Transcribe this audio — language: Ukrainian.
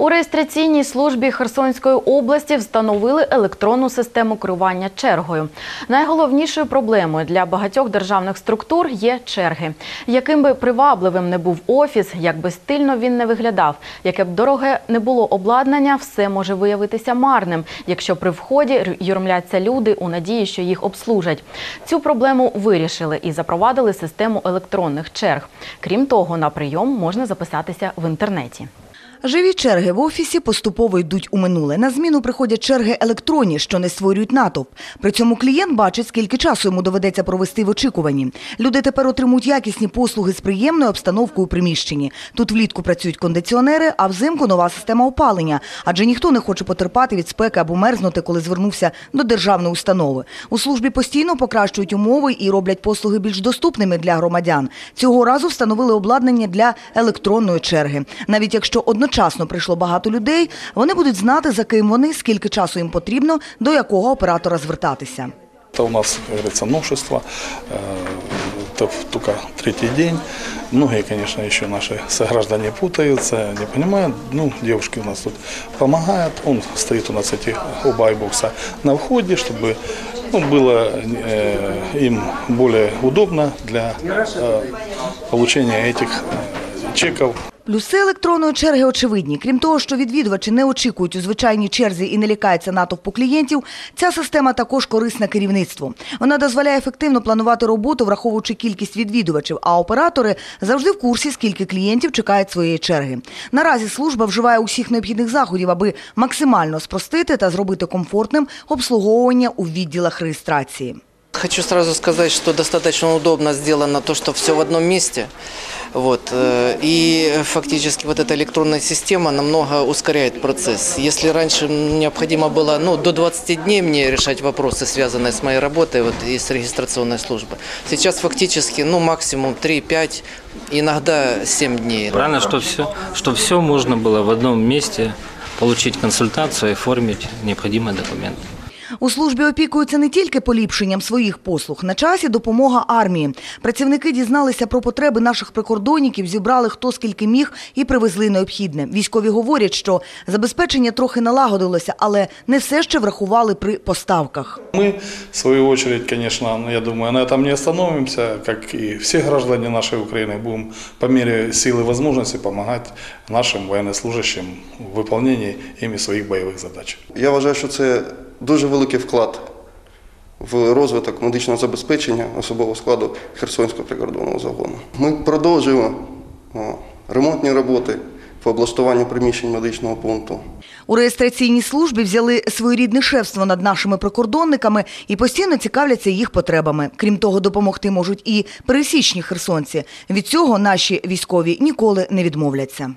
У реєстраційній службі Херсонської області встановили електронну систему керування чергою. Найголовнішою проблемою для багатьох державних структур є черги. Яким би привабливим не був офіс, як би стильно він не виглядав, яке б дороге не було обладнання, все може виявитися марним, якщо при вході юрмляться люди у надії, що їх обслужать. Цю проблему вирішили і запровадили систему електронних черг. Крім того, на прийом можна записатися в інтернеті. Живі черги в офісі поступово йдуть у минуле. На зміну приходять черги електронні, що не створюють натовп. При цьому клієнт бачить, скільки часу йому доведеться провести в очікуванні. Люди тепер отримують якісні послуги з приємною обстановкою у приміщенні. Тут влітку працюють кондиціонери, а взимку нова система опалення. Адже ніхто не хоче потерпати від спеки або мерзнути, коли звернувся до державної установи. У службі постійно покращують умови і роблять послуги більш доступними для громадян. Цього разу встановили обладнання для електронної черги. Навіть якщо одночасно прийшло багато людей, вони будуть знати, за ким вони, скільки часу їм потрібно, до якого оператора звертатися. Это у нас, как говорится, новшество. Э, Это только третий день. Многие, конечно, еще наши сограждане путаются, не понимают. Ну, девушки у нас тут помогают. Он стоит у нас эти оба айбокса на входе, чтобы ну, было э, им более удобно для э, получения этих э, чеков. Плюси електронної черги очевидні. Крім того, що відвідувачі не очікують у звичайній черзі і не лякаються натовпу клієнтів, ця система також корисна керівництву. Вона дозволяє ефективно планувати роботу, враховуючи кількість відвідувачів, а оператори завжди в курсі, скільки клієнтів чекають своєї черги. Наразі служба вживає усіх необхідних заходів, аби максимально спростити та зробити комфортним обслуговування у відділах реєстрації. Хочу сразу сказать, что достаточно удобно сделано то, все в одном месте. Вот. э, И фактически вот эта электронная система намного ускоряет процесс. Если раньше необходимо было ну, до 20 дней мне решать вопросы, связанные с моей работой вот, и с регистрационной службой, сейчас фактически ну, максимум 3-5, иногда 7 дней. Правильно, что все, что все можно было в одном месте получить консультацию и оформить необходимые документы. У службі опікуються не тільки поліпшенням своїх послуг, на часі допомога армії. Працівники дізналися про потреби наших прикордонників, зібрали хто скільки міг і привезли необхідне. Військові говорять, що забезпечення трохи налагодилося, але не все ще врахували при поставках. Мы, в свою очередь, конечно, ну, я думаю, на этом не остановимся, как и все граждане нашей Украины, будем по мере силы и возможности помогать нашим военнослужащим в выполнении ими своих боевых задач. Я вважаю, що це дуже великий вклад в розвиток медичного забезпечення особового складу Херсонського прикордонного загону. Ми продовжуємо ремонтні роботи по облаштуванню приміщень медичного пункту. У реєстраційній службі взяли своєрідне шефство над нашими прикордонниками і постійно цікавляться їх потребами. Крім того, допомогти можуть і пересічні херсонці. Від цього наші військові ніколи не відмовляться.